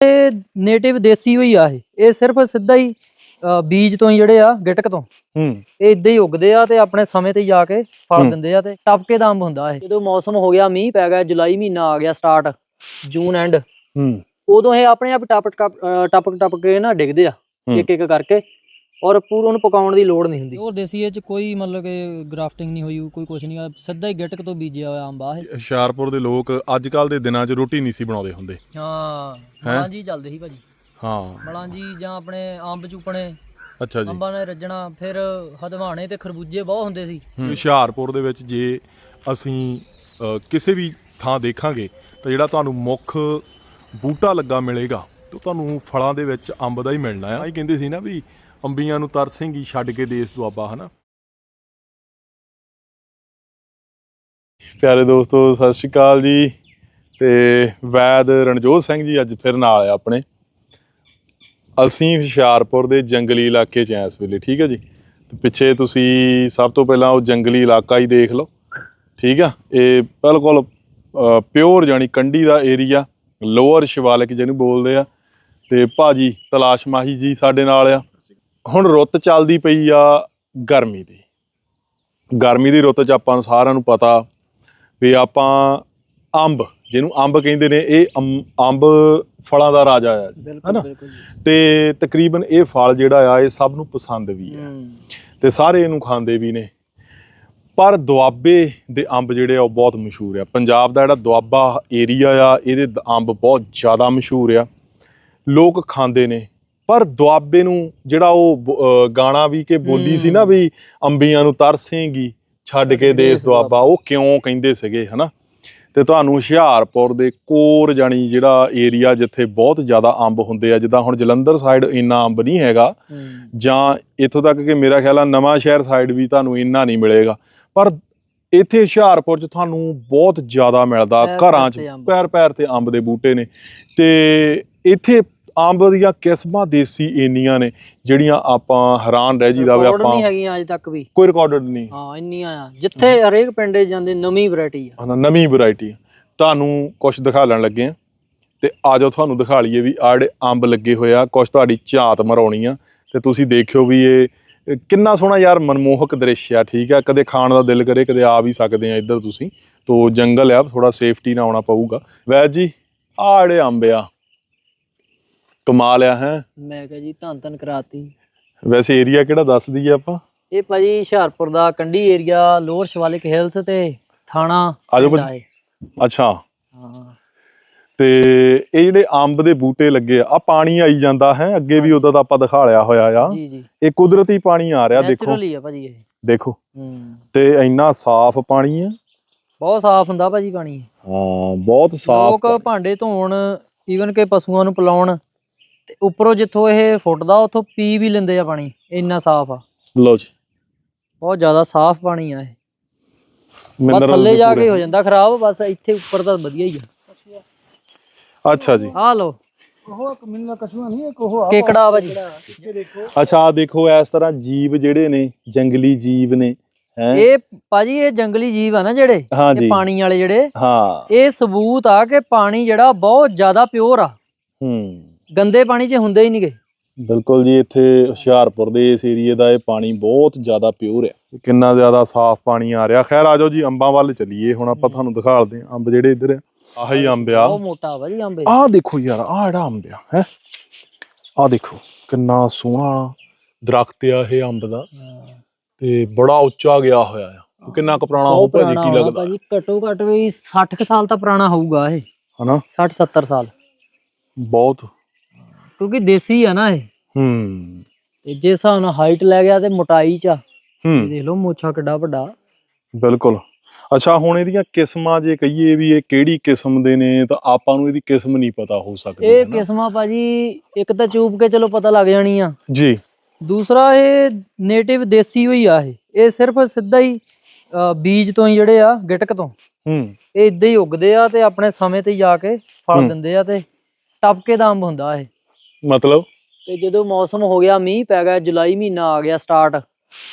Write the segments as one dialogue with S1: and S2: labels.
S1: ਇਹ ਨੇਟਿਵ ਦੇਸੀ ਹੋਈ ਆ ਇਹ। ਇਹ ਸਿਰਫ ਸਿੱਧਾ ਹੀ ਬੀਜ ਤੋਂ ਹੀ ਜਿਹੜੇ ਆ ਗਿਟਕ ਤੋਂ।
S2: ਹੂੰ।
S1: ਇਹ ਇਦਾਂ ਹੀ ਉੱਗਦੇ ਆ ਤੇ ਆਪਣੇ ਸਮੇਂ ਤੇ ਜਾ ਕੇ ਫਲ। ਦਿੰਦੇ ਆ ਤੇ ਟਪਕੇ ਦਾ ਅੰਬ ਹੁੰਦਾ ਇਹ। ਜਦੋਂ ਮੌਸਮ ਹੋ ਗਿਆ ਮੀਂਹ ਪੈ ਗਿਆ ਜੁਲਾਈ ਮਹੀਨਾ ਆ ਗਿਆ ਸਟਾਰਟ ਜੂਨ ਐਂਡ
S2: ਹੂੰ।
S1: ਉਦੋਂ ਇਹ ਆਪਣੇ ਆਪ ਟਪਕ ਟਪਕ ਟਪਕ ਕੇ ਨਾ ਡਿੱਗਦੇ ਆ। ਇੱਕ ਇੱਕ ਕਰਕੇ। ਔਰ ਪੂਰਾ ਉਹਨੂੰ ਪਕਾਉਣ ਦੀ ਲੋੜ ਨਹੀਂ ਹੁੰਦੀ। ਹੋਰ ਦੇਸੀ ਇਹ ਚ ਕੋਈ ਮਤਲਬ ਕਿ ਗ੍ਰਾਫਟਿੰਗ ਨਹੀਂ ਹੋਈ ਕੋਈ ਕੁਝ ਨਹੀਂ ਸਿੱਧਾ ਹੀ ਗਿਟਕ ਤੋਂ ਬੀਜਿਆ ਹੋਇਆ ਅੰਬ ਆ ਇਹ।
S2: ਹੁਸ਼ਿਆਰਪੁਰ ਦੇ ਲੋਕ ਅੱਜ ਕੱਲ ਦੇ ਦਿਨਾਂ 'ਚ ਰੋਟੀ ਨਹੀਂ ਸੀ ਬਣਾਉਂਦੇ ਹੁੰਦੇ।
S1: ਹਾਂ
S2: ਹੈਂ?
S1: ਮਲਾਂ ਜੀ ਚੱਲਦੇ ਸੀ ਭਾਜੀ।
S2: ਹਾਂ।
S1: ਮਲਾਂ ਜੀ ਜਾਂ ਆਪਣੇ ਅੰਬ ਚੂਪਣੇ
S2: ਅੱਛਾ ਜੀ।
S1: ਅੰਬਾਂ ਨੇ ਰੱਜਣਾ ਫਿਰ ਹਦਵਾਣੇ ਤੇ ਖਰਬੂਜੇ ਬਹੁਤ ਹੁੰਦੇ ਸੀ।
S2: ਹੁਸ਼ਿਆਰਪੁਰ ਦੇ ਵਿੱਚ ਜੇ ਅਸੀਂ ਅ, ਕਿਸੇ ਵੀ ਥਾਂ ਦੇਖਾਂਗੇ ਤਾਂ ਜਿਹੜਾ ਤੁਹਾਨੂੰ ਮੁੱਖ ਬੂਟਾ ਲੱਗਾ ਮਿਲੇਗਾ ਤਾਂ ਤੁਹਾਨੂੰ ਫਲਾਂ ਦੇ ਵਿੱਚ ਅੰਬ ਦਾ ਹੀ ਮਿਲਣਾ ਆ। ਇਹ ਕਹਿੰਦੇ ਸੀ ਨਾ ਵੀ ਅੰਬੀਆਂ ਨੂੰ ਤਰਸੇਂਗੀ, ਛੱਡ ਕੇ ਦੇਸ ਦੁਆਬਾ, ਹਨਾ? ਪਿਆਰੇ ਦੋਸਤੋ, ਸਤਿ ਸ਼੍ਰੀ ਅਕਾਲ ਜੀ। ਤੇ ਵੈਦ ਰਣਜੋਤ ਸਿੰਘ ਜੀ ਅੱਜ ਫਿਰ ਨਾਲ ਆ ਆਪਣੇ। ਅਸੀਂ ਹੁਸ਼ਿਆਰਪੁਰ ਦੇ ਜੰਗਲੀ ਇਲਾਕੇ 'ਚ ਆ ਇਸ ਵੇਲੇ, ਠੀਕ ਹੈ ਜੀ? ਤੇ ਪਿੱਛੇ ਤੁਸੀਂ ਸਭ ਤੋਂ ਪਹਿਲਾਂ ਉਹ ਜੰਗਲੀ ਇਲਾਕਾ ਹੀ ਦੇਖ ਲਓ, ਠੀਕ ਆ? ਇਹ ਬਿਲਕੁਲ ਪਿਓਰ ਜਾਨੀ ਕੰਢੀ ਦਾ ਏਰੀਆ, ਲੋਅਰ ਸ਼ਿਵਾਲਿਕ ਜਿਹਨੂੰ ਬੋਲਦੇ ਆ। ਤੇ ਭਾਜੀ ਤਲਾਸ਼ ਮਾਹੀ ਜੀ ਸਾਡੇ ਨਾਲ ਆ। ਹੁਣ ਰੁੱਤ ਚੱਲਦੀ ਪਈ ਆ ਗਰਮੀ ਦੀ। ਗਰਮੀ ਦੀ ਰੁੱਤ 'ਚ ਆਪਾਂ ਸਾਰਿਆਂ ਨੂੰ ਪਤਾ ਵੀ ਆਪਾਂ ਅੰਬ ਜਿਹਨੂੰ ਅੰਬ ਕਹਿੰਦੇ ਨੇ ਇਹ ਅੰਬ- ਫਲਾਂ ਦਾ ਰਾਜਾ ਆ ਹਨਾ? ਤੇ ਤਕਰੀਬਨ ਇਹ ਫਲ ਜਿਹੜਾ ਆ ਇਹ ਸਭ ਨੂੰ ਪਸੰਦ ਵੀ ਆ। ਤੇ ਸਾਰੇ ਇਹਨੂੰ ਖਾਂਦੇ ਵੀ ਨੇ। ਪਰ ਦੁਆਬੇ ਦੇ ਅੰਬ ਜਿਹੜੇ ਆ ਉਹ ਬਹੁਤ ਮਸ਼ਹੂਰ ਆ। ਪੰਜਾਬ ਦਾ ਜਿਹੜਾ ਦੁਆਬਾ ਏਰੀਆ ਆ ਇਹਦੇ ਅੰਬ ਬਹੁਤ ਜ਼ਿਆਦਾ ਮਸ਼ਹੂਰ ਆ। ਲੋਕ ਖਾਂਦੇ ਨੇ। ਪਰ ਦੁਆਬੇ ਨੂੰ ਜਿਹੜਾ ਉਹ ਗਾਣਾ ਵੀ ਕਿ ਬੋਲੀ ਸੀ ਨਾ। ਵੀ ਅੰਬੀਆਂ ਨੂੰ ਤਰਸੇਂਗੀ ਛੱਡ ਕੇ ਦੇਸ ਦੁਆਬਾ। ਉਹ ਕਿਉਂ ਕਹਿੰਦੇ ਸੀਗੇ ਹਨਾ? ਤੇ ਤੁਹਾਨੂੰ ਹੁਸ਼ਿਆਰਪੁਰ ਦੇ ਕੋਰ ਜਾਣੀ ਜਿਹੜਾ ਏਰੀਆ ਜਿੱਥੇ ਬਹੁਤ ਜ਼ਿਆਦਾ ਅੰਬ ਹੁੰਦੇ ਆ ਜਿੱਦਾਂ ਹੁਣ ਜਲੰਧਰ ਸਾਈਡ ਇੰਨਾ ਅੰਬ ਨਹੀਂ ਹੈਗਾ ਜਾਂ ਇੱਥੋਂ ਤੱਕ ਕਿ ਮੇਰਾ ਖਿਆਲ ਆ ਨਵਾਂ ਸ਼ਹਿਰ ਸਾਈਡ ਵੀ ਤੁਹਾਨੂੰ ਇੰਨਾ ਨਹੀਂ ਮਿਲੇਗਾ। ਪਰ ਇੱਥੇ ਹੁਸ਼ਿਆਰਪੁਰ 'ਚ ਤੁਹਾਨੂੰ ਬਹੁਤ ਜ਼ਿਆਦਾ ਮਿਲਦਾ ਘਰਾਂ 'ਚ। ਪੈਰ ਪੈਰ ਤੇ ਅੰਬ ਦੇ ਬੂਟੇ ਨੇ। ਤੇ ਇੱਥੇ ਅੰਬ ਦੀਆਂ ਕਿਸਮਾਂ ਦੇਸੀ ਇੰਨੀਆਂ ਨੇ ਜਿਹੜੀਆਂ ਆਪਾਂ ਹੈਰਾਨ ਰਹਿ ਜੀਦਾ ਵੀ ਆਪਾਂ।
S1: ਨਹੀਂ ਹੈਗੀਆਂ ਅਜੇ ਤੱਕ ਵੀ।
S2: ਕੋਈ ਰਿਕਾਰਡਡ ਨਹੀਂ।
S1: ਹਾਂ ਇੰਨੀਆਂ ਆ। ਜਿੱਥੇ ਹਰੇਕ ਪਿੰਡੇ ਜਾਂਦੇ ਨਵੀਂ ਵੈਰਾਈਟੀ ਆ।
S2: ਹਨਾ ਨਵੀਂ ਵੈਰਾਈਟੀ ਤੁਹਾਨੂੰ ਕੁਝ ਦਿਖਾਉਣ ਲੱਗੇ ਆ। ਤੇ ਆਜੋ ਤੁਹਾਨੂੰ ਦਿਖਾ ਲਈਏ ਵੀ ਆਹ ਜਿਹੜੇ ਅੰਬ ਲੱਗੇ ਹੋਏ ਆ ਕੁਝ ਤੁਹਾਡੀ ਝਾਤ ਮਰਾਉਣੀ ਆ। ਤੇ ਤੁਸੀਂ ਦੇਖਿਓ ਵੀ ਇਹ ਕਿੰਨਾ ਸੋਹਣਾ ਯਾਰ ਮਨਮੋਹਕ ਦ੍ਰਿਸ਼ ਆ ਠੀਕ ਆ? ਕਦੇ ਖਾਣ ਦਾ ਦਿਲ ਕਰੇ ਕਦੇ ਆ ਵੀ ਸਕਦੇ ਆ ਇੱਧਰ ਤੁਸੀਂ। ਤੋ ਜੰਗਲ ਆ ਥੋੜਾ ਸੇਫਟੀ ਨਾਲ ਆਉਣਾ ਪਊਗਾ। ਵੈਦ ਜੀ ਜਿਹੜੇ ਅੰਬ ਆ ਕਮਾਲ ਆ ਹੈ?
S1: ਮੈਂ ਕਿਹਾ ਜੀ ਧੰਨ ਧੰਨ ਕਰਾਤੀ।
S2: ਵੈਸੇ ਏਰੀਆ ਕਿਹੜਾ ਦੱਸ ਦਈਏ ਆਪਾਂ?
S1: ਇਹ ਭਾਜੀ ਹੁਸ਼ਿਆਰਪੁਰ ਦਾ Kandi area lower Shivalik hills ਤੇ ਥਾਣਾ
S2: ਆਜੋ
S1: ਪਿੰਡ
S2: ਭਾਜੀ।
S1: ਆ।
S2: ਅੱਛਾ।
S1: ਹਾਂ।
S2: ਤੇ ਇਹ ਜਿਹੜੇ ਅੰਬ ਦੇ ਬੂਟੇ ਲੱਗੇ ਆ ਆ ਪਾਣੀ ਆਈ ਜਾਂਦਾ ਹੈ ਅੱਗੇ ਵੀ ਉਦੋਂ ਦਾ ਆਪਾਂ ਦਿਖਾ ਲਿਆ ਹੋਇਆ ਆ।
S1: ਜੀ ਜੀ।
S2: ਇਹ ਕੁਦਰਤੀ ਪਾਣੀ ਆ ਰਿਹਾ ਦੇਖੋ।
S1: ਨੈਚੁਰਲੀ ਆ ਭਾਜੀ ਇਹ।
S2: ਦੇਖੋ।
S1: ਹੂੰ।
S2: ਤੇ ਇੰਨਾ ਸਾਫ਼ ਪਾਣੀ ਆ।
S1: ਬਹੁਤ ਸਾਫ਼ ਹੁੰਦਾ ਭਾਜੀ ਪਾਣੀ।
S2: ਹਾਂ ਬਹੁਤ ਸਾਫ਼
S1: ਲੋਕ ਭਾਂਡੇ ਧੋਣ ਈਵਨ ਕਿ ਪਸ਼ੂਆਂ ਨੂੰ ਪਿਲਾਉਣ ਤੇ ਉੱਪਰੋਂ ਜਿੱਥੋਂ ਇਹ ਫੁੱਟਦਾ ਉੱਥੋਂ ਪੀ ਵੀ ਲੈਂਦੇ ਆ ਪਾਣੀ। ਇੰਨਾ ਸਾਫ਼ ਆ।
S2: ਲੋ ਜੀ।
S1: ਬਹੁਤ ਜ਼ਿਆਦਾ ਸਾਫ਼ ਪਾਣੀ ਆ ਇਹ। ਬਸ
S2: mineral
S1: ਥੱਲੇ ਜਾ। ਕੇ ਹੋ ਜਾਂਦਾ ਖਰਾਬ ਬਸ ਇੱਥੇ ਉੱਪਰ ਤਾਂ ਵਧੀਆ ਹੀ ਆ।
S2: ਅੱਛਾ ਜੀ।
S1: ਆਹ ਲੋ
S3: ਉਹ ਇੱਕ ਕਸੂਆ ਨਹੀਂ ਇੱਕ ਉਹ ਆ
S1: ਕੇਕੜਾ ਭਾਜੀ
S3: ਪਿੱਛੇ ਦੇਖੋ।
S2: ਅੱਛਾ ਆ ਦੇਖੋ ਇਸ ਤਰ੍ਹਾਂ ਜੀਵ ਜਿਹੜੇ ਨੇ ਜੰਗਲੀ ਜੀਵ ਨੇ ਹੈ?
S1: ਇਹ ਭਾਜੀ ਇਹ ਜੰਗਲੀ ਜੀਵ ਆ ਨਾ ਜਿਹੜੇ
S2: ਹਾਂ
S1: ਇਹ
S2: ਜੀ।
S1: ਪਾਣੀ ਵਾਲੇ ਜਿਹੜੇ
S2: ਹਾਂ।
S1: ਇਹ ਸਬੂਤ ਆ ਕਿ ਪਾਣੀ ਜਿਹੜਾ ਬਹੁਤ ਜ਼ਿਆਦਾ ਪਿਓਰ ਆ।
S2: ਹੂੰ।
S1: ਗੰਦੇ ਪਾਣੀ 'ਚ ਹੁੰਦੇ ਹੀ ਨਹੀਂਗੇ।
S2: ਬਿਲਕੁਲ ਜੀ ਇੱਥੇ ਹੁਸ਼ਿਆਰਪੁਰ ਦੇ ਇਸ ਏਰੀਏ ਦਾ ਇਹ ਪਾਣੀ ਬਹੁਤ ਜ਼ਿਆਦਾ ਪਿਓਰ ਹੈ। ਕਿੰਨਾ ਜ਼ਿਆਦਾ ਸਾਫ਼ ਪਾਣੀ ਆ ਰਿਹਾ। ਖੈਰ ਆਜੋ ਜੀ ਅੰਬਾਂ ਵੱਲ ਚੱਲੀਏ। ਹੁਣ ਆਪਾਂ ਤੁਹਾਨੂੰ ਦਿਖਾਲਦੇ ਹਾਂ। ਅੰਬ ਜਿਹੜੇ ਇੱਧਰ ਆ ਆਹੀ ਅੰਬ ਆ।
S1: ਬਹੁਤ ਮੋਟਾ ਭਾਜੀ ਅੰਬੇ
S2: ਆਹ ਦੇਖੋ ਯਾਰ ਆਹ ਜਿਹੜਾ ਅੰਬ ਆ ਹੈ? ਆਹ ਦੇਖੋ ਕਿੰਨਾ ਸੋਹਣਾ ਦਰਖਤ ਆ ਇਹ ਅੰਬ ਦਾ। ਤੇ ਬੜਾ ਉੱਚਾ ਗਿਆ ਹੋਇਆ ਆ। ਕਿੰਨਾ ਕੁ ਪੁਰਾਣਾ ਹੋਊ
S1: ਬਹੁਤ
S2: ਭਾਜੀ ਕੀ ਲੱਗਦਾ?
S1: ਭਾਜੀ ਘੱਟੋ ਘੱਟ ਵੀ 60 ਕੁ ਸਾਲ ਤਾਂ ਪੁਰਾਣਾ ਹੋਊਗਾ ਇਹ।
S2: ਹਨਾ?
S1: 60 70 ਸਾਲ।
S2: ਬਹੁਤ
S1: ਕਿਉਂਕਿ ਦੇਸੀ ਆ ਨਾ ਇਹ।
S2: ਹੂੰ।
S1: ਤੇ ਜੇ ਹਿਸਾਬ ਨਾਲ ਹਾਈਟ ਲੈ ਗਿਆ ਤੇ ਮੋਟਾਈ 'ਚ ਆ।
S2: ਹੂੰ।
S1: ਦੇਖ ਲਓ ਮੋਛਾ ਕਿੱਡਾ ਵੱਡਾ।
S2: ਬਿਲਕੁਲ। ਅੱਛਾ ਹੁਣ ਇਹਦੀਆਂ ਕਿਸਮਾਂ ਜੇ ਕਹੀਏ ਵੀ ਇਹ ਕਿਹੜੀ ਕਿਸਮ ਦੇ ਨੇ ਤਾਂ ਆਪਾਂ ਨੂੰ ਇਹਦੀ ਕਿਸਮ ਨਹੀਂ ਪਤਾ ਹੋ ਸਕਦੀ
S1: ਇਹ? ਕਿਸਮਾਂ ਭਾਜੀ ਇੱਕ ਤਾਂ ਚੂਪ ਕੇ ਚਲੋ ਪਤਾ ਲੱਗ ਜਾਣੀ ਆ।
S2: ਜੀ।
S1: ਦੂਸਰਾ ਇਹ ਨੇਟਿਵ ਦੇਸੀ ਹੋਈ ਆ ਇਹ। ਇਹ ਸਿਰਫ ਸਿੱਧਾ ਹੀ ਅ, ਬੀਜ ਤੋਂ ਹੀ ਜਿਹੜੇ ਆ ਗਿਟਕ ਤੋਂ।
S2: ਹੂੰ।
S1: ਇਹ ਇਦਾਂ ਹੀ ਉੱਗਦੇ ਆ ਤੇ ਆਪਣੇ ਸਮੇਂ ਤੇ ਜਾ ਕੇ ਫਲ
S2: ਹੂੰ।
S1: ਦਿੰਦੇ ਆ ਤੇ ਟਪਕੇ ਦਾ ਅੰਬ ਹੁੰਦਾ ਇਹ।
S2: ਮਤਲਬ?
S1: ਤੇ ਜਦੋਂ ਮੌਸਮ ਹੋ ਗਿਆ ਮੀਂਹ ਪੈ ਗਿਆ ਜੁਲਾਈ ਮਹੀਨਾ ਆ ਗਿਆ ਸਟਾਰਟ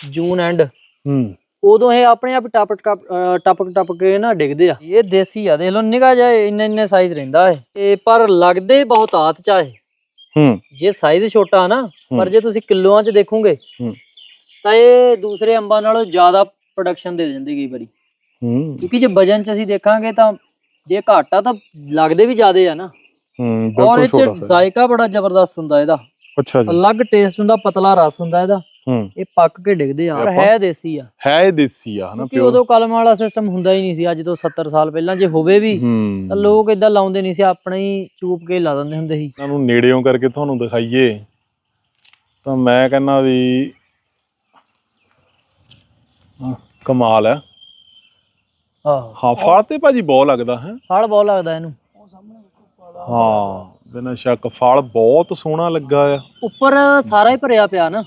S1: ਜੂਨ ਐਂਡ
S2: ਹੂੰ।
S1: ਉਦੋਂ ਇਹ ਆਪਣੇ ਆਪ ਟਪ ਟਪ ਟਪਕ ਟਪਕ ਕੇ ਨਾ ਡਿੱਗਦੇ ਆ। ਇਹ ਦੇਸੀ ਆ ਦੇਖ ਲਓ ਨਿਗਾ ਜਾਏ ਇੰਨੇ ਇੰਨੇ ਸਾਈਜ਼ ਰਹਿੰਦਾ ਇਹ। ਇਹ ਪਰ ਲੱਗਦੇ ਬਹੁਤ ਆਤ ਚ ਆ ਇਹ।
S2: ਹੂੰ।
S1: ਜੇ ਸਾਈਜ਼ ਛੋਟਾ ਨਾ ਪਰ
S2: ਹੂੰ।
S1: ਜੇ ਤੁਸੀਂ ਕਿਲੋਆਂ ਚ ਦੇਖੋਗੇ
S2: ਹੂੰ।
S1: ਤਾਂ ਇਹ ਦੂਸਰੇ ਅੰਬਾਂ ਨਾਲੋਂ ਜ਼ਿਆਦਾ ਪ੍ਰੋਡਕਸ਼ਨ ਦੇ ਦਿੰਦੀ ਕਈ ਵਾਰੀ।
S2: ਹੂੰ।
S1: ਕਿਉਂਕਿ ਜੇ ਵਜਨ ਚ ਅਸੀਂ ਦੇਖਾਂਗੇ ਤਾਂ ਜੇ ਘੱਟ ਤਾਂ ਲੱਗਦੇ ਵੀ ਜ਼ਿਆਦੇ ਆ ਨਾ।
S2: ਹੂੰ
S1: ਔਰ
S2: ਬਿਲਕੁਲ
S1: ਇਹ
S2: ਛੋਟਾ
S1: ਚ
S2: ਸਾ
S1: ਜ਼ਾਇਕਾ ਬੜਾ ਜ਼ਬਰਦਸਤ ਹੁੰਦਾ ਇਹਦਾ।
S2: ਅੱਛਾ ਜੀ।
S1: ਅਲੱਗ ਟੇਸਟ ਹੁੰਦਾ ਪਤਲਾ ਰਸ ਹੁੰਦਾ ਇਹਦਾ।
S2: ਹੂੰ।
S1: ਇਹ ਪੱਕ ਕੇ ਡਿੱਗਦੇ ਆ।
S2: ਆਪਾਂ-
S1: ਹੈ ਦੇਸੀ ਆ।
S2: ਹੈ ਇਹ ਦੇਸੀ ਆ ਹਨਾ ਪਿਓਰ
S1: ਉਦੋਂ ਕਲਮ ਵਾਲਾ ਸਿਸਟਮ ਹੁੰਦਾ ਹੀ ਨਹੀਂ ਸੀ ਅੱਜ ਤੋਂ 70 ਸਾਲ ਪਹਿਲਾਂ ਜੇ ਹੋਵੇ ਵੀ
S2: ਹੂੰ।
S1: ਤਾਂ ਲੋਕ ਇਦਾਂ ਲਾਉਂਦੇ ਨਹੀਂ ਸੀ ਆਪਣੇ ਹੀ ਚੂਪ ਕੇ ਲਾ ਦਿੰਦੇ ਹੁੰਦੇ ਸੀ।
S2: ਇਹਨਾਂ ਨੂੰ ਨੇੜਿਓਂ ਕਰਕੇ ਤੁਹਾਨੂੰ ਦਿਖਾਈਏ। ਤਾਂ ਮੈਂ ਕਹਿੰਦਾ ਵੀ ਕਮਾਲ ਹੈ।
S1: ਆਹੋ।
S2: ਹਾਂ ਫਲ ਤੇ ਭਾਜੀ ਬਹੁਤ ਲੱਗਦਾ ਹੈ।
S1: ਫਲ ਬਹੁਤ ਲੱਗਦਾ ਇਹਨੂੰ।
S2: ਹਾਂ ਬਿਨਾਂ ਸ਼ੱਕ ਫਲ ਬਹੁਤ ਸੋਹਣਾ ਲੱਗਾ ਆ।
S1: ਉੱਪਰ ਸਾਰਾ ਹੀ ਭਰਿਆ ਪਿਆ ਨਾ।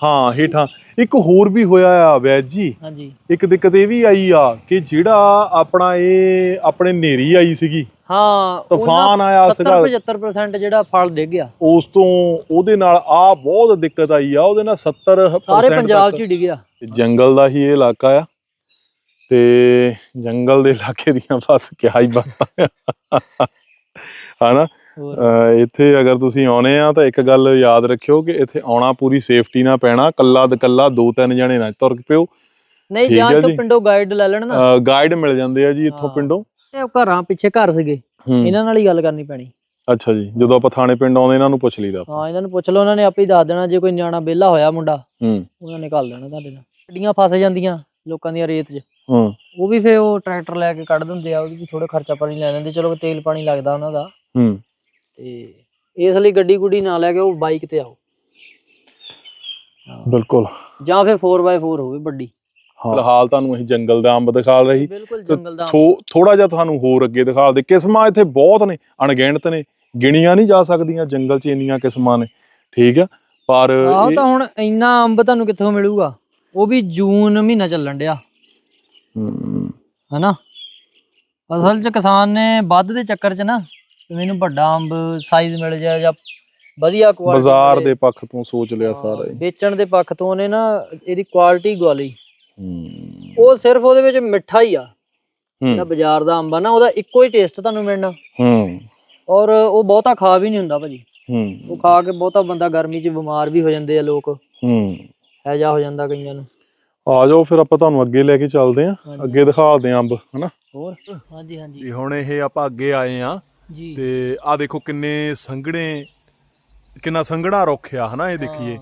S2: ਹਾਂ ਹੇਠਾਂ ਇੱਕ ਹੋਰ ਵੀ ਹੋਇਆ ਆ ਵੈਦ ਜੀ।
S1: ਹਾਂਜੀ।
S2: ਇੱਕ ਦਿੱਕਤ ਇਹ ਵੀ ਆਈ ਆ ਕਿ ਜਿਹੜਾ ਆਪਣਾ ਇਹ ਆਪਣੇ ਨੇਰੀ ਆਈ ਸੀਗੀ
S1: ਹਾਂ
S2: ਤੂਫਾਨ ਆਇਆ ਸੀਗਾ
S1: 75% ਜਿਹੜਾ ਫਲ ਡਿੱਗ ਗਿਆ।
S2: ਉਸ ਤੋਂ ਉਹਦੇ ਨਾਲ ਆ ਬਹੁਤ ਦਿੱਕਤ ਆਈ ਆ ਉਹਦੇ ਨਾਲ 70%
S1: ਸਾਰੇ ਪੰਜਾਬ 'ਚ ਡਿੱਗਿਆ
S2: ਤੇ ਜੰਗਲ ਦਾ ਹੀ ਇਹ ਇਲਾਕਾ ਆ। ਤੇ ਜੰਗਲ ਦੇ ਇਲਾਕੇ ਦੀਆਂ ਬਸ ਕਿਆ ਹੀ ਬਾਤਾਂ ਹਨਾ? ਇੱਥੇ ਅਗਰ ਤੁਸੀਂ ਆਉਨੇ ਆ ਤਾਂ ਇੱਕ ਗੱਲ ਯਾਦ ਰੱਖਿਓ ਕਿ ਇੱਥੇ ਆਉਣਾ ਪੂਰੀ ਸੇਫਟੀ ਨਾਲ ਪੈਣਾ ਕੱਲਾ ਦ ਕੱਲਾ ਦੋ ਤਿੰਨ ਜਣੇ ਨਾ ਤੁਰ ਪਿਓ।
S1: ਨਹੀਂ ਜਾਂ
S2: ਜੀ।
S1: ਪਿੰਡੋਂ ਗਾਈਡ ਲੈ ਲੈਣ ਨਾ।
S2: ਗਾਈਡ ਮਿਲ ਜਾਂਦੇ ਆ ਜੀ ਇੱਥੋਂ। ਪਿੰਡੋਂ।
S1: ਇਹ ਘਰਾਂ ਪਿੱਛੇ ਘਰ ਸੀਗੇ। ਇਹਨਾਂ ਨਾਲ ਹੀ ਗੱਲ ਕਰਨੀ ਪੈਣੀ।
S2: ਅੱਛਾ ਜੀ ਜਦੋਂ ਆਪਾਂ ਥਾਣੇ ਪਿੰਡ ਆਉਂਦੇ ਇਹਨਾਂ ਨੂੰ ਪੁੱਛ ਲਈਦਾ।
S1: ਹਾਂ ਇਹਨਾਂ ਨੂੰ ਪੁੱਛ ਲਓ ਉਹਨਾਂ ਨੇ ਆਪੇ ਹੀ ਦੱਸ ਦੇਣਾ ਜੇ ਕੋਈ ਨਿਆਣਾ ਵਿਹਲਾ ਹੋਇਆ ਮੁੰਡਾ
S2: ਹੂੰ।
S1: ਉਹਨਾਂ ਨੇ ਘੱਲ ਦੇਣਾ ਤੁਹਾਡੇ ਨਾਲ। ਗੱਡੀਆਂ ਫਸ ਜਾਂਦੀਆਂ ਲੋਕਾਂ ਦੀਆਂ ਰੇਤ 'ਚ।
S2: ਹੂੰ।
S1: ਉਹ ਵੀ ਫੇ ਉਹ ਟਰੈਕਟਰ ਲੈ ਕੇ ਕੱਢ ਦਿੰਦੇ ਆ ਉਹਦੀ ਵੀ ਥੋੜਾ ਖਰਚਾ ਪਾਣੀ ਲੈ ਲੈਂਦੇ ਚਲੋ ਤੇਲ ਪਾਣੀ ਲੱਗਦਾ ਉਹਨਾਂ ਦਾ।
S2: ਹੂੰ।
S1: ਤੇ ਇਸ ਲਈ ਗੱਡੀ ਗੁੱਡੀ ਨਾ ਲੈ ਕੇ ਉਹ ਬਾਈਕ ਤੇ ਆਓ।
S2: ਬਿਲਕੁਲ।
S1: ਜਾਂ ਫਿਰ 4x4 ਹੋਵੇ ਵੱਡੀ।
S2: ਹਾਂ। ਫਿਲਹਾਲ ਤੁਹਾਨੂੰ ਅਸੀਂ ਜੰਗਲ ਦਾ ਅੰਬ ਦਿਖਾ ਰਹੀ।
S1: ਬਿਲਕੁਲ
S2: ਤੇ
S1: ਜੰਗਲ ਦਾ
S2: ਥੋੜਾ ਜਿਹਾ ਤੁਹਾਨੂੰ ਹੋਰ ਅੱਗੇ ਦਿਖਾ ਦੇ। ਕਿਸਮਾਂ ਇੱਥੇ ਬਹੁਤ ਨੇ ਅਣਗਿਣਤ ਨੇ ਗਿਣੀਆਂ ਨਹੀਂ ਜਾ ਸਕਦੀਆਂ ਜੰਗਲ 'ਚ ਇੰਨੀਆਂ ਕਿਸਮਾਂ ਨੇ। ਠੀਕ ਆ? ਪਰ
S1: ਆਹ
S2: ਇਹ-
S1: ਤਾਂ ਹੁਣ ਇੰਨਾ ਅੰਬ ਤੁਹਾਨੂੰ ਕਿੱਥੋਂ ਮਿਲੂਗਾ? ਉਹ ਵੀ ਜੂਨ ਮਹੀਨਾ ਚੱਲਣ ਡਿਆ। ਹਨਾ? ਅਸਲ 'ਚ ਕਿਸਾਨ ਨੇ ਵੱਧ ਦੇ ਚੱਕਰ 'ਚ ਨਾ ਮੈਨੂੰ ਵੱਡਾ ਅੰਬ ਸਾਈਜ਼ ਮਿਲ ਜਾਏ ਜਾਂ ਵਧੀਆ ਕੁਆਲਿਟੀ
S2: ਬਾਜ਼ਾਰ ਦੇ ਪੱਖ ਤੋਂ ਸੋਚ ਲਿਆ ਸਾਰਾ ਹੀ
S1: ਵੇਚਣ ਦੇ ਪੱਖ ਤੋਂ ਉਹਨੇ ਨਾ ਇਹਦੀ ਕੁਆਲਿਟੀ ਗਵਾਲੀ ਉਹ ਸਿਰਫ ਉਹਦੇ ਵਿੱਚ ਮਿੱਠਾ ਹੀ ਆ। ਜਿਹੜਾ ਬਾਜ਼ਾਰ ਦਾ ਅੰਬ ਆ ਨਾ ਉਹਦਾ ਇੱਕੋ ਹੀ ਟੇਸਟ ਤੁਹਾਨੂੰ ਮਿਲਣਾ।
S2: ਹੂੰ।
S1: ਔਰ ਉਹ ਬਹੁਤਾ ਖਾ ਵੀ ਨਹੀਂ ਹੁੰਦਾ ਭਾਜੀ। ਉਹ
S2: ਹੂੰ
S1: ਖਾ ਕੇ ਬਹੁਤਾ ਬੰਦਾ ਗਰਮੀ 'ਚ ਬਿਮਾਰ ਵੀ ਹੋ ਜਾਂਦੇ ਆ ਲੋਕ।
S2: ਹੂੰ।
S1: ਹੈਜਾ ਹੋ ਜਾਂਦਾ ਕਈਆਂ ਨੂੰ।
S2: ਆ ਜਾਓ ਫਿਰ ਆਪਾਂ ਤੁਹਾਨੂੰ ਅੱਗੇ ਲੈ ਕੇ ਚੱਲਦੇ ਆਂ। ਅੱਗੇ ਦਿਖਾਉਂਦੇ ਆਂ ਅੰਬ ਹਨਾ?
S1: ਹੋਰ? ਹਾਂਜੀ ਹਾਂਜੀ।
S2: ਤੇ ਹੁਣ ਇਹ ਆਪਾਂ ਅੱਗੇ ਆਏ ਆਂ
S1: ਜੀ।
S2: ਤੇ ਆ ਦੇਖੋ ਕਿੰਨੇ ਸੰਘਣੇ ਕਿੰਨਾ ਸੰਘਣਾ ਰੁੱਖ ਆ ਹਨਾ ਇਹ ਦੇਖੀਏ।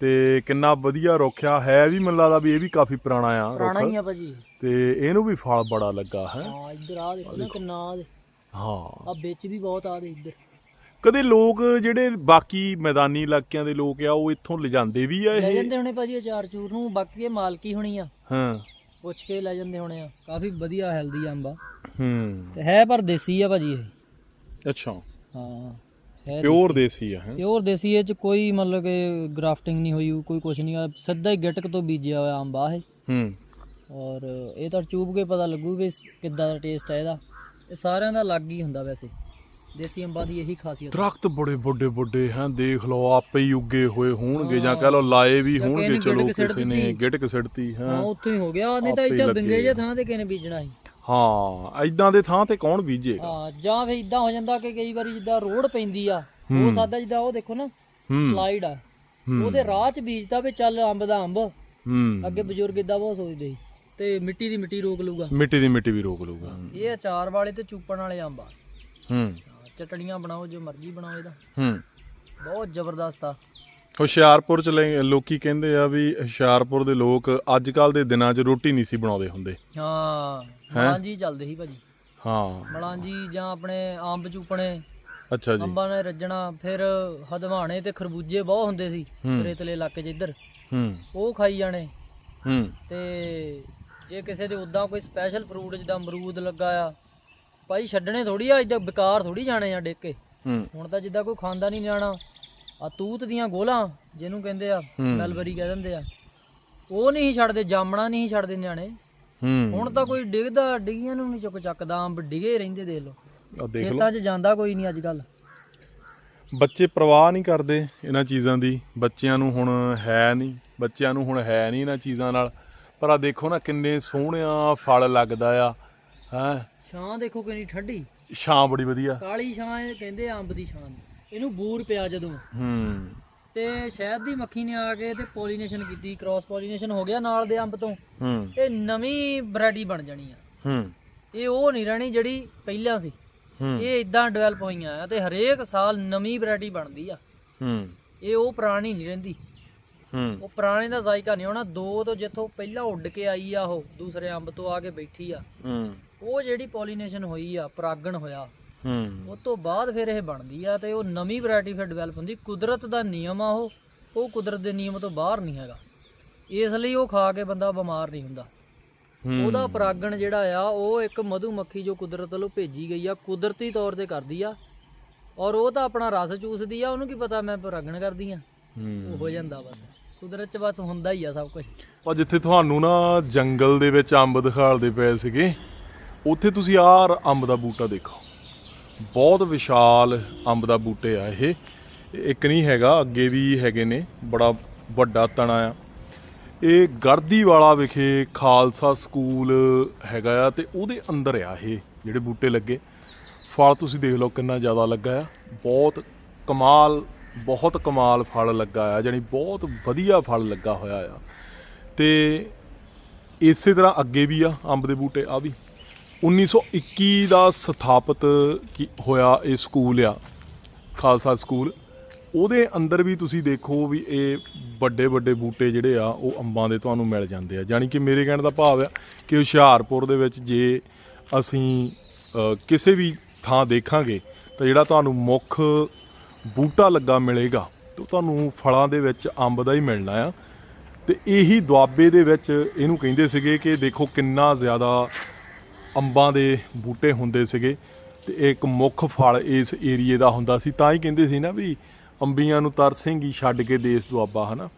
S2: ਤੇ ਕਿੰਨਾ ਵਧੀਆ ਰੁੱਖ ਆ। ਹੈ ਵੀ ਮੈਨੂੰ ਲੱਗਦਾ ਵੀ ਇਹ ਵੀ ਕਾਫੀ ਪੁਰਾਣਾ ਆ
S1: ਪੁਰਾਣਾ ਹੀ
S2: ਰੁੱਖ
S1: ਆ ਭਾਜੀ।
S2: ਤੇ ਇਹਨੂੰ ਵੀ ਫਲ ਬੜਾ ਲੱਗਾ ਹੈ।
S1: ਹਾਂ ਇੱਧਰ ਆ ਦੇਖੋ ਨਾ ਕਿੰਨਾ ਆ ਦੇ
S2: ਹਾਂ।
S1: ਆ ਵਿੱਚ ਵੀ ਬਹੁਤ ਆ ਦੇ ਇੱਧਰ।
S2: ਕਦੇ ਲੋਕ ਜਿਹੜੇ ਬਾਕੀ ਮੈਦਾਨੀ ਇਲਾਕਿਆਂ ਦੇ ਲੋਕ ਆ ਉਹ ਇੱਥੋਂ ਲਿਜਾਂਦੇ ਵੀ ਆ
S1: ਲੈ
S2: ਇਹ?
S1: ਜਾਂਦੇ ਹੋਣੇ ਭਾਜੀ ਅਚਾਰ ਚੂਰ ਨੂੰ। ਬਾਕੀ ਇਹ ਮਾਲਕੀ ਹੋਣੀ ਆ।
S2: ਹਾਂ।
S1: ਪੁੱਛ ਕੇ ਲੈ ਜਾਂਦੇ ਹੋਣੇ ਆ। ਕਾਫੀ ਵਧੀਆ ਹੈਲਦੀ ਅੰਬਾ।
S2: ਹੂੰ।
S1: ਤੇ ਹੈ ਪਰ ਦੇਸੀ ਆ ਭਾਜੀ ਇਹ।
S2: ਅੱਛਾ।
S1: ਹਾਂ ਹੈ
S2: ਪਿਓਰ ਦੇਸੀ। ਆ ਹੈ?
S1: ਪਿਓਰ ਦੇਸੀ ਇਹ ਚ ਕੋਈ ਮਤਲਬ ਕਿ ਗ੍ਰਾਫਟਿੰਗ ਨਹੀਂ ਹੋਈ ਕੋਈ ਕੁਛ ਨਹੀਂ ਆ। ਸਿੱਧਾ ਹੀ ਗਿਟਕ ਤੋਂ ਬੀਜਿਆ ਹੋਇਆ ਅੰਬਾ ਇਹ।
S2: ਹੂੰ।
S1: ਔਰ ਇਹ ਤਾਂ ਚੂਬ ਕੇ ਪਤਾ ਲੱਗੂ ਵੀ ਕਿੱਦਾਂ ਦਾ ਟੇਸਟ ਹੈ ਇਹਦਾ। ਇਹ ਸਾਰਿਆਂ ਦਾ ਅਲੱਗ ਹੀ ਹੁੰਦਾ ਵੈਸੇ। ਦੇਸੀ ਅੰਬਾਂ ਦੀ ਇਹੀ ਖਾਸੀਅਤ
S2: ਦਰਖਤ ਬੜੇ ਵੱਡੇ ਵੱਡੇ ਹਨ ਦੇਖ ਲਓ ਆਪੇ ਹੀ ਉੱਗੇ ਹੋਏ ਹੋਣਗੇ ਜਾਂ ਕਹ ਲਓ ਲਾਏ ਵੀ ਹੋਣਗੇ ਚਲੋ ਕਿਸੇ ਨੇ। ਗਿਟਕ ਸਿੱਟਤੀ
S1: ਹਾਂ।
S2: ਹਾਂ
S1: ਉੱਥੋਂ ਹੀ ਹੋ ਗਿਆ ਨਹੀਂ ਤਾਂ
S2: ਹੀ
S1: ਇੱਥੇ ਬਿੰਗੇ ਜੇ। ਥਾਂ ਤੇ ਕਿਨੇ ਬੀਜਣਾ ਸੀ
S2: ਹਾਂ ਐਦਾਂ ਦੇ ਥਾਂ ਤੇ ਕੌਣ ਬੀਜੇਗਾ?
S1: ਹਾਂ ਜਾਂ ਫਿਰ ਇਦਾਂ ਹੋ ਜਾਂਦਾ ਕਿ ਕਈ ਵਾਰੀ ਜਿੱਦਾਂ ਰੋਡ ਪੈਂਦੀ ਆ ਉਹ
S2: ਹੂੰ।
S1: ਸਾਦਾ ਜਿੱਦਾਂ ਉਹ ਦੇਖੋ ਨਾ
S2: ਹੂੰ।
S1: ਸਲਾਈਡ ਆ।
S2: ਹੂੰ,
S1: ਉਹਦੇ ਰਾਹ 'ਚ ਬੀਜਦਾ ਵੀ ਚੱਲ ਅੰਬ ਦਾ ਅੰਬ।
S2: ਹੂੰ।
S1: ਅੱਗੇ ਬਜ਼ੁਰਗ ਇਦਾਂ ਬਹੁਤ ਸੋਚਦੇ ਸੀ। ਤੇ ਮਿੱਟੀ ਦੀ ਮਿੱਟੀ ਰੋਕ ਲੂਗਾ
S2: ਮਿੱਟੀ ਦੀ ਮਿੱਟੀ ਵੀ ਰੋਕ ਲੂਗਾ
S1: ਇਹ ਅਚਾਰ ਵਾਲੇ ਤੇ ਚੂਪਣ ਵਾਲੇ ਅੰਬ ਆ।
S2: ਹੂੰ।
S1: ਚਟਣੀਆਂ ਬਣਾਓ ਜੋ ਮਰਜ਼ੀ ਬਣਾਓ ਇਹਦਾ।
S2: ਹੂੰ।
S1: ਬਹੁਤ ਜ਼ਬਰਦਸਤ ਆ।
S2: ਹੁਸ਼ਿਆਰਪੁਰ ਚ ਲੈ- ਲੋਕੀ ਕਹਿੰਦੇ ਆ ਵੀ ਹੁਸ਼ਿਆਰਪੁਰ ਦੇ ਲੋਕ ਅੱਜ ਕੱਲ ਦੇ ਦਿਨਾਂ 'ਚ ਰੋਟੀ ਨਹੀਂ ਸੀ ਬਣਾਉਂਦੇ ਹੁੰਦੇ।
S1: ਹਾਂ ਮਲਾਂਜੀ ਚੱਲਦੇ ਸੀ ਭਾਜੀ।
S2: ਹਾਂ।
S1: ਮਲਾਂਜੀ ਜਾਂ ਆਪਣੇ ਅੰਬ ਚੂਪਣੇ
S2: ਅੱਛਾ ਜੀ।
S1: ਅੰਬਾਂ ਨੇ ਰੱਜਣਾ ਫਿਰ ਹਦਵਾਣੇ ਤੇ ਖਰਬੂਜੇ ਬਹੁਤ ਹੁੰਦੇ ਸੀ
S2: ਹੂੰ।
S1: ਰੇਤਲੇ ਇਲਾਕੇ 'ਚ ਇੱਧਰ।
S2: ਹੂੰ।
S1: ਉਹ ਖਾਈ ਜਾਣੇ।
S2: ਹੂੰ।
S1: ਤੇ ਜੇ ਕਿਸੇ ਦੇ ਉਦਾਂ ਕੋਈ ਸਪੈਸ਼ਲ ਫਰੂਟ ਜਿੱਦਾਂ ਅਮਰੂਦ ਲੱਗਾ ਆ ਭਾਈ ਛੱਡਣੇ ਥੋੜੀ ਆ ਇਦਾਂ ਬੇਕਾਰ ਥੋੜੀ ਜਾਣੇ ਆ ਡਿੱਗ ਕੇ।
S2: ਹੂੰ।
S1: ਹੁਣ ਤਾਂ ਜਿੱਦਾਂ ਕੋਈ ਖਾਂਦਾ ਨਹੀਂ ਨਿਆਣਾ ਆ ਤੂਤ ਦੀਆਂ ਗੋਲਾਂ ਜਿਹਨੂੰ ਕਹਿੰਦੇ ਆ। ਮਲਬਰੀ ਕਹਿ ਦਿੰਦੇ ਆ। ਉਹ ਨਹੀਂ ਛੱਡਦੇ ਜਾਮਣਾ ਨਹੀਂ ਛੱਡਦੇ ਨਿਆਣੇ।
S2: ਹੂੰ।
S1: ਹੁਣ ਤਾਂ ਕੋਈ ਡਿੱਗਦਾ ਡਿੱਗੀਆਂ ਨੂੰ ਨਹੀਂ ਚੁੱਕ ਚੱਕਦਾ ਅੰਬ ਡਿਗੇ ਰਹਿੰਦੇ ਦੇਖ ਲਓ। ਖੇਤਾਂ 'ਚ ਜਾਂਦਾ ਕੋਈ ਨਹੀਂ ਅੱਜ ਕੱਲ
S2: ਬੱਚੇ ਪ੍ਰਵਾਹ ਨਹੀਂ ਕਰਦੇ ਇਹਨਾਂ ਚੀਜ਼ਾਂ ਦੀ। ਬੱਚਿਆਂ ਨੂੰ ਹੁਣ ਹੈ ਨਹੀਂ ਬੱਚਿਆਂ ਨੂੰ ਹੁਣ ਹੈ ਨਹੀਂ ਇਹਨਾਂ ਚੀਜ਼ਾਂ ਨਾਲ। ਪਰ ਆ ਦੇਖੋ ਨਾ ਕਿੰਨੇ ਸੋਹਣਿਆ ਫਲ ਲੱਗਦਾ ਆ ਹੈ।
S1: ਛਾਂ ਦੇਖੋ ਕਿੰਨੀ ਠੰਡੀ।
S2: ਛਾਂ ਬੜੀ ਵਧੀਆ।
S1: ਕਾਲੀ ਛਾਂ ਇਹ ਕਹਿੰਦੇ ਅੰਬ ਦੀ ਛਾਂ ਨੂੰ। ਇਹਨੂੰ ਬੂਰ ਪਿਆ ਜਦੋਂ।
S2: ਹੂੰ।
S1: ਤੇ ਸ਼ਹਿਦ ਦੀ ਮੱਖੀ ਨੇ ਆ ਕੇ ਤੇ ਪੋਲੀਨੇਸ਼ਨ ਕੀਤੀ ਕ੍ਰਾਸ ਪੋਲੀਨੇਸ਼ਨ ਹੋ ਗਿਆ ਨਾਲ ਦੇ ਅੰਬ ਤੋਂ।
S2: ਹੂੰ।
S1: ਇਹ ਨਵੀਂ ਵੈਰਾਈਟੀ ਬਣ ਜਾਣੀ ਆ।
S2: ਹੂੰ।
S1: ਇਹ ਉਹ ਨਹੀਂ ਰਹਿਣੀ ਜਿਹੜੀ ਪਹਿਲਾਂ ਸੀ।
S2: ਹੂੰ।
S1: ਇਹ ਇਦਾਂ ਡਿਵੈਲਪ ਹੋਈਆਂ ਆ ਤੇ ਹਰੇਕ ਸਾਲ ਨਵੀਂ ਵੈਰਾਈਟੀ ਬਣਦੀ ਆ।
S2: ਹੂੰ।
S1: ਇਹ ਉਹ ਪੁਰਾਣੀ ਨਹੀਂ ਰਹਿੰਦੀ।
S2: ਹੂੰ।
S1: ਉਹ ਪੁਰਾਣੇ ਦਾ ਜ਼ਾਇਕਾ ਨਹੀਂ ਹੋਣਾ। ਦੋ ਤੋਂ ਜਿੱਥੋਂ ਪਹਿਲਾਂ ਉੱਡ ਕੇ ਆਈ ਆ ਉਹ ਦੂਸਰੇ ਅੰਬ ਤੋਂ ਆ ਕੇ ਬੈਠੀ ਆ।
S2: ਹੂੰ।
S1: ਉਹ ਜਿਹੜੀ ਪੋਲੀਨੇਸ਼ਨ ਹੋਈ ਆ ਪਰਾਗਣ ਹੋਇਆ
S2: ਹੂੰ।
S1: ਉਹ ਤੋਂ ਬਾਅਦ ਫਿਰ ਇਹ ਬਣਦੀ ਆ ਤੇ ਉਹ ਨਵੀਂ ਵੈਰਾਈਟੀ ਫਿਰ ਡਿਵੈਲਪ ਹੁੰਦੀ। ਕੁਦਰਤ ਦਾ ਨਿਯਮ ਆ ਉਹ ਉਹ ਕੁਦਰਤ ਦੇ ਨਿਯਮ ਤੋਂ ਬਾਹਰ ਨਹੀਂ ਹੈਗਾ। ਇਸ ਲਈ ਉਹ ਖਾ ਕੇ ਬੰਦਾ ਬਿਮਾਰ ਨਹੀਂ ਹੁੰਦਾ।
S2: ਹੂੰ।
S1: ਉਹਦਾ ਪਰਾਗਣ ਜਿਹੜਾ ਆ ਉਹ ਇੱਕ ਮਧੂ ਮੱਖੀ ਜੋ ਕੁਦਰਤ ਵੱਲੋਂ ਭੇਜੀ ਗਈ ਆ ਕੁਦਰਤੀ ਤੌਰ ਤੇ ਕਰਦੀ ਆ। ਔਰ ਉਹ ਤਾਂ ਆਪਣਾ ਰਸ ਚੂਸਦੀ ਆ ਉਹਨੂੰ ਕੀ ਪਤਾ ਮੈਂ ਪਰਾਗਣ ਕਰਦੀ ਆ।
S2: ਹੂੰ।
S1: ਉਹ ਹੋ ਜਾਂਦਾ ਬਸ। ਕੁਦਰਤ 'ਚ ਬਸ ਹੁੰਦਾ ਹੀ ਆ ਸਭ ਕੁਝ
S2: ਆ ਜਿੱਥੇ ਤੁਹਾਨੂੰ ਨਾ ਜੰਗਲ ਦੇ ਵਿੱਚ ਅੰਬ ਦਿਖਾਲਦੇ ਪਏ ਸੀਗੇ ਉੱਥੇ ਤੁਸੀਂ ਆਹ ਅੰਬ ਦਾ ਬੂਟਾ ਦੇਖੋ। ਬਹੁਤ ਵਿਸ਼ਾਲ ਅੰਬ ਦਾ ਬੂਟੇ ਆ ਇਹ। ਇੱਕ ਨਹੀਂ ਹੈਗਾ, ਅੱਗੇ ਵੀ ਹੈਗੇ ਨੇ, ਬੜਾ ਵੱਡਾ ਤਣਾ ਆ। ਇਹ ਗੜਦੀ ਵਾਲਾ ਵਿਖੇ ਖਾਲਸਾ ਸਕੂਲ ਹੈਗਾ ਆ ਤੇ ਉਹਦੇ ਅੰਦਰ ਆ ਇਹ, ਜਿਹੜੇ ਬੂਟੇ ਲੱਗੇ। ਫਲ ਤੁਸੀਂ ਦੇਖ ਲਓ ਕਿੰਨਾ ਜ਼ਿਆਦਾ ਲੱਗਾ ਆ। ਬਹੁਤ ਕਮਾਲ ਬਹੁਤ ਕਮਾਲ ਫਲ ਲੱਗਾ ਆ ਜਾਨੀ ਬਹੁਤ ਵਧੀਆ ਫਲ ਲੱਗਾ ਹੋਇਆ ਆ। ਤੇ ਇਸੇ ਤਰ੍ਹਾਂ ਅੱਗੇ ਵੀ ਆ ਅੰਬ ਦੇ ਬੂਟੇ ਆ ਵੀ। 1921 ਦਾ ਸਥਾਪਿਤ ਕੀ- ਹੋਇਆ ਇਹ ਸਕੂਲ ਆ, ਖਾਲਸਾ ਸਕੂਲ। ਉਹਦੇ ਅੰਦਰ ਵੀ ਤੁਸੀਂ ਦੇਖੋ ਵੀ ਇਹ ਵੱਡੇ ਵੱਡੇ ਬੂਟੇ ਜਿਹੜੇ ਆ, ਉਹ ਅੰਬਾਂ ਦੇ ਤੁਹਾਨੂੰ ਮਿਲ ਜਾਂਦੇ ਆ। ਜਾਣੀ ਕਿ ਮੇਰੇ ਕਹਿਣ ਦਾ ਭਾਵ ਆ ਕਿ ਹੁਸ਼ਿਆਰਪੁਰ ਦੇ ਵਿੱਚ ਜੇ ਅਸੀਂ ਕਿਸੇ ਵੀ ਥਾਂ ਦੇਖਾਂਗੇ, ਤਾਂ ਜਿਹੜਾ ਤੁਹਾਨੂੰ ਮੁੱਖ ਬੂਟਾ ਲੱਗਾ ਮਿਲੇਗਾ, ਤੇ ਤੁਹਾਨੂੰ ਫਲਾਂ ਦੇ ਵਿੱਚ ਅੰਬ ਦਾ ਹੀ ਮਿਲਣਾ ਆ। ਤੇ ਇਹੀ ਦੁਆਬੇ ਦੇ ਵਿੱਚ ਇਹਨੂੰ ਕਹਿੰਦੇ ਸੀਗੇ ਕਿ ਦੇਖੋ ਕਿੰਨਾ ਜ਼ਿਆਦਾ ਅੰਬਾਂ ਦੇ ਬੂਟੇ ਹੁੰਦੇ ਸੀਗੇ ਤੇ ਇਹ ਇੱਕ ਮੁੱਖ ਫਲ ਇਸ ਏਰੀਏ ਦਾ ਹੁੰਦਾ ਸੀ। ਤਾਂ ਹੀ ਕਹਿੰਦੇ ਸੀ ਨਾ ਵੀ ਅੰਬੀਆਂ ਨੂੰ ਤਰਸੇਂਗੀ ਛੱਡ ਕੇ ਦੇਸ ਦੁਆਬਾ ਹਨਾ?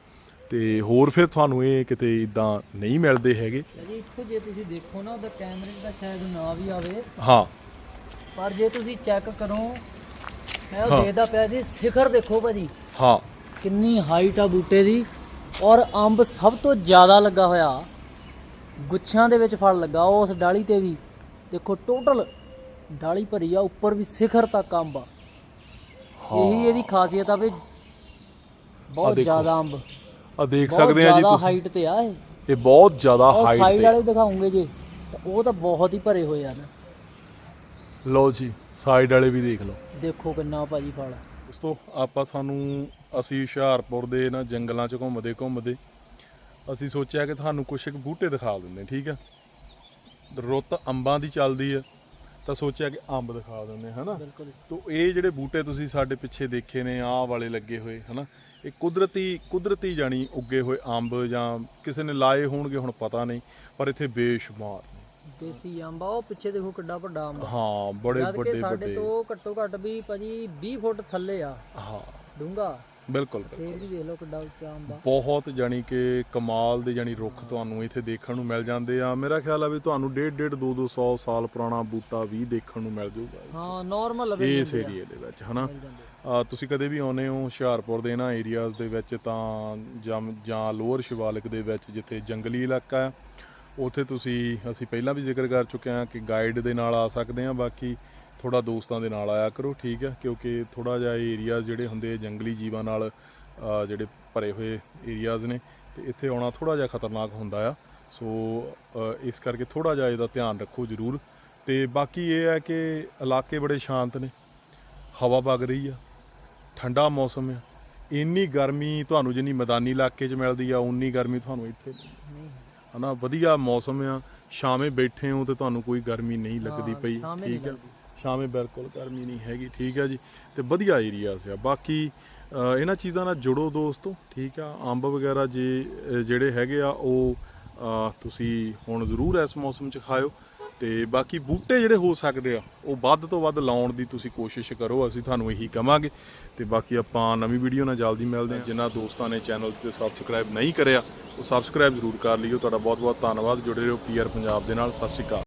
S2: ਤੇ ਹੋਰ ਫਿਰ ਤੁਹਾਨੂੰ ਇਹ ਕਿਤੇ ਇਦਾਂ ਨਹੀਂ ਮਿਲਦੇ ਹੈਗੇ?
S1: ਜੀ ਇੱਥੋਂ ਜੇ ਤੁਸੀਂ ਦੇਖੋ ਨਾ ਉਹਦਾ ਕੈਮਰੇ ਦਾ ਸ਼ਾਇਦ ਨਾ ਵੀ ਆਵੇ।
S2: ਹਾਂ।
S1: ਪਰ ਜੇ ਤੁਸੀਂ ਚੈੱਕ ਕਰੋ ਮੈਂ ਉਹ
S2: ਹਾਂ।
S1: ਦੇਖਦਾ ਪਿਆ ਜੀ ਸਿਖਰ ਦੇਖੋ ਭਾਜੀ।
S2: ਹਾਂ।
S1: ਕਿੰਨੀ ਹਾਈਟ ਆ ਬੂਟੇ ਦੀ ਔਰ ਅੰਬ ਸਭ ਤੋਂ ਜ਼ਿਆਦਾ ਲੱਗਾ ਹੋਇਆ। ਗੁੱਛਿਆਂ ਦੇ ਵਿੱਚ ਫਲ ਲੱਗਾ ਉਸ ਡਾਲੀ ਤੇ ਵੀ। ਦੇਖੋ ਟੋਟਲ ਡਾਲੀ ਭਰੀ ਆ ਉੱਪਰ ਵੀ ਸਿਖਰ ਤੱਕ ਅੰਬ ਆ। ਇਹੀ ਇਹਦੀ ਖਾਸੀਅਤ ਆ ਵੀ ਬਹੁਤ
S2: ਦੇਖੋ।
S1: ਜ਼ਿਆਦਾ ਅੰਬ।
S2: ਆ ਦੇਖ
S1: ਬਹੁਤ
S2: ਸਕਦੇ ਆ ਜੀ
S1: ਜ਼ਿਆਦਾ
S2: ਤੁਸੀਂ।
S1: ਹਾਈਟ ਤੇ ਆ ਇਹ।
S2: ਇਹ ਬਹੁਤ ਜ਼ਿਆਦਾ
S1: ਔਰ
S2: ਹਾਈਟ
S1: ਸਾਈਡ
S2: ਤੇ।
S1: ਵਾਲੇ ਦਿਖਾਉਂਗੇ ਜੇ ਤਾਂ ਉਹ ਤਾਂ ਬਹੁਤ ਹੀ ਭਰੇ ਹੋਏ ਆ ਨਾ।
S2: ਲਓ ਜੀ ਸਾਈਡ ਵਾਲੇ ਵੀ ਦੇਖ ਲਓ।
S1: ਦੇਖੋ ਕਿੰਨਾ ਭਾਜੀ ਫਲ
S2: ਦੋਸਤੋ ਆਪਾਂ ਤੁਹਾਨੂੰ ਅਸੀਂ ਹੁਸ਼ਿਆਰਪੁਰ ਦੇ ਨਾ ਜੰਗਲਾਂ 'ਚ ਘੁੰਮਦੇ ਘੁੰਮਦੇ ਅਸੀਂ ਸੋਚਿਆ ਕਿ ਤੁਹਾਨੂੰ ਕੁਝ ਇੱਕ ਬੂਟੇ ਦਿਖਾ ਦਿੰਦੇ ਠੀਕ ਆ? ਰੁੱਤ ਅੰਬਾਂ ਦੀ ਚੱਲਦੀ ਆ ਤਾਂ ਸੋਚਿਆ ਕਿ ਅੰਬ ਦਿਖਾ ਦਿੰਦੇ ਹਨਾ? ਤੋ ਇਹ ਜਿਹੜੇ ਬੂਟੇ ਤੁਸੀਂ ਸਾਡੇ ਪਿੱਛੇ ਦੇਖੇ ਨੇ ਆਹ ਵਾਲੇ ਲੱਗੇ ਹੋਏ ਹਨਾ? ਇਹ ਕੁਦਰਤੀ ਕੁਦਰਤੀ ਜਾਣੀ ਉੱਗੇ ਹੋਏ ਅੰਬ ਜਾਂ ਕਿਸੇ ਨੇ ਲਾਏ ਹੋਣਗੇ ਹੁਣ ਪਤਾ ਨਹੀਂ ਪਰ ਇੱਥੇ ਬੇਸ਼ੁਮਾਰ।
S1: ਦੇਸੀ ਅੰਬ ਆ ਉਹ ਪਿੱਛੇ ਦੇਖੋ ਕਿੱਡਾ ਵੱਡਾ ਅੰਬ
S2: ਹਾਂ ਬੜੇ ਵੱਡੇ
S1: ਸਾਡੇ ਤੋਂ ਘੱਟੋ ਘੱਟ ਵੀ ਭਾਜੀ 20 ਫੁੱਟ ਥੱਲੇ ਆ।
S2: ਹਾਂ।
S1: ਡੂੰਗਾ
S2: ਬਿਲਕੁਲ।
S1: ਫੇਰ ਵੀ ਦੇਖ ਲਓ ਕਿੱਡਾ ਉੱਚਾ ਅੰਬ
S2: ਬਹੁਤ ਜਾਣੀ ਕਿ ਕਮਾਲ ਦੇ ਜਾਣੀ ਰੁੱਖ ਤੁਹਾਨੂੰ ਇੱਥੇ ਦੇਖਣ ਨੂੰ ਮਿਲ ਜਾਂਦੇ ਆ। ਮੇਰਾ ਖਿਆਲ ਆ ਵੀ ਤੁਹਾਨੂੰ ਡੇਢ ਡੇਢ 2 200 ਸਾਲ ਪੁਰਾਣਾ ਬੂਟਾ ਵੀ ਦੇਖਣ ਨੂੰ ਮਿਲ ਜਾਊਗਾ।
S1: ਹਾਂ ਨਾਰਮਲ
S2: ਇਸ ਏਰੀਏ ਦੇ ਵਿੱਚ ਹਨਾ? ਤੁਸੀਂ ਕਦੇ ਵੀ ਆਉਨੇ ਹੋ ਹੁਸ਼ਿਆਰਪੁਰ ਦੇ ਇਹਨਾਂ ਏਰੀਆਜ਼ ਦੇ ਵਿੱਚ ਤਾਂ ਜਾਂ ਜਾਂ ਲੋਅਰ ਸ਼ਿਵਾਲਿਕ ਦੇ ਵਿੱਚ ਜਿੱਥੇ ਜੰਗਲੀ ਇਲਾਕਾ ਹੈ ਉੱਥੇ ਤੁਸੀਂ ਅਸੀਂ ਪਹਿਲਾਂ ਵੀ ਜ਼ਿਕਰ ਕਰ ਚੁੱਕੇ ਹਾਂ ਕਿ ਗਾਈਡ ਦੇ ਨਾਲ ਆ ਸਕਦੇ ਆ ਬਾਕੀ ਥੋੜਾ ਦੋਸਤਾਂ ਦੇ ਨਾਲ ਆਇਆ ਕਰੋ ਠੀਕ ਹੈ ਕਿਉਂਕਿ ਥੋੜਾ ਜਿਹਾ ਏਰੀਆ ਜਿਹੜੇ ਹੁੰਦੇ ਜੰਗਲੀ ਜੀਵਾਂ ਨਾਲ ਜਿਹੜੇ ਭਰੇ ਹੋਏ ਏਰੀਆਜ਼ ਨੇ ਤੇ ਇੱਥੇ ਆਉਣਾ ਥੋੜਾ ਜਿਹਾ ਖਤਰਨਾਕ ਹੁੰਦਾ ਆ। ਸੋ ਇਸ ਕਰਕੇ ਥੋੜਾ ਜਿਹਾ ਇਹਦਾ ਧਿਆਨ ਰੱਖੋ ਜ਼ਰੂਰ। ਤੇ ਬਾਕੀ ਇਹ ਹੈ ਕਿ ਇਲਾਕੇ ਬੜੇ ਸ਼ਾਂਤ ਨੇ ਹਵਾ ਵਗ ਰਹੀ ਆ ਠੰਡਾ ਮੌਸਮ ਆ। ਇੰਨੀ ਗਰਮੀ ਤੁਹਾਨੂੰ ਜਿੰਨੀ ਮੈਦਾਨੀ ਇਲਾਕੇ 'ਚ ਮਿਲਦੀ ਆ ਉਨੀ ਗਰਮੀ ਤੁਹਾਨੂੰ ਇੱਥੇ। ਹਨਾ ਵਧੀਆ ਮੌਸਮ ਆ। ਸ਼ਾਮੇ ਬੈਠੇ ਹੋ ਤੇ ਤੁਹਾਨੂੰ ਕੋਈ ਗਰਮੀ ਨਹੀਂ ਲੱਗਦੀ
S1: ਹਾਂ,
S2: ਪਈ ਠੀਕ ਆ।
S1: ਲੱਗਦੀ।
S2: ਬਿਲਕੁਲ ਗਰਮੀ ਨਹੀਂ ਹੈਗੀ, ਠੀਕ ਆ ਜੀ, ਤੇ ਵਧੀਆ ਏਰੀਆ ਆ ਬਾਕੀ ਇਹਨਾਂ ਚੀਜ਼ਾਂ ਨਾਲ ਜੁੜੋ ਦੋਸਤੋ, ਠੀਕ ਆ? ਅੰਬ ਵਗੈਰਾ ਜੇ ਜਿਹੜੇ ਹੈਗੇ ਆ, ਉਹ ਤੁਸੀਂ ਹੁਣ ਜ਼ਰੂਰ ਇਸ ਮੌਸਮ 'ਚ ਖਾਓ ਤੇ ਬਾਕੀ ਬੂਟੇ ਜਿਹੜੇ ਹੋ ਸਕਦੇ ਆ, ਉਹ ਵੱਧ ਤੋਂ ਵੱਧ ਲਾਉਣ ਦੀ ਤੁਸੀਂ ਕੋਸ਼ਿਸ਼ ਕਰੋ, ਅਸੀਂ ਤੁਹਾਨੂੰ ਇਹੀ ਕਵਾਂਗੇ। ਤੇ ਬਾਕੀ ਆਪਾਂ ਨਵੀਂ ਵੀਡੀਓ ਨਾਲ ਜਲਦੀ ਮਿਲਦੇ ਹਾਂ। ਜਿਨ੍ਹਾਂ ਦੋਸਤਾਂ ਨੇ ਚੈਨਲ ਤੇ ਸਬਸਕ੍ਰਾਈਬ ਨਹੀਂ ਕਰਿਆ, ਉਹ ਸਬਸਕ੍ਰਾਈਬ ਜ਼ਰੂਰ ਕਰ ਲਿਓ। ਤੁਹਾਡਾ ਬਹੁਤ ਬਹੁਤ ਧੰਨਵਾਦ। ਜੁੜੇ ਰਹੋ ਪੀਆਰ ਪੰਜਾਬ ਦੇ ਨਾਲ। ਸਤਿ ਸ਼੍ਰੀ ਅਕਾਲ।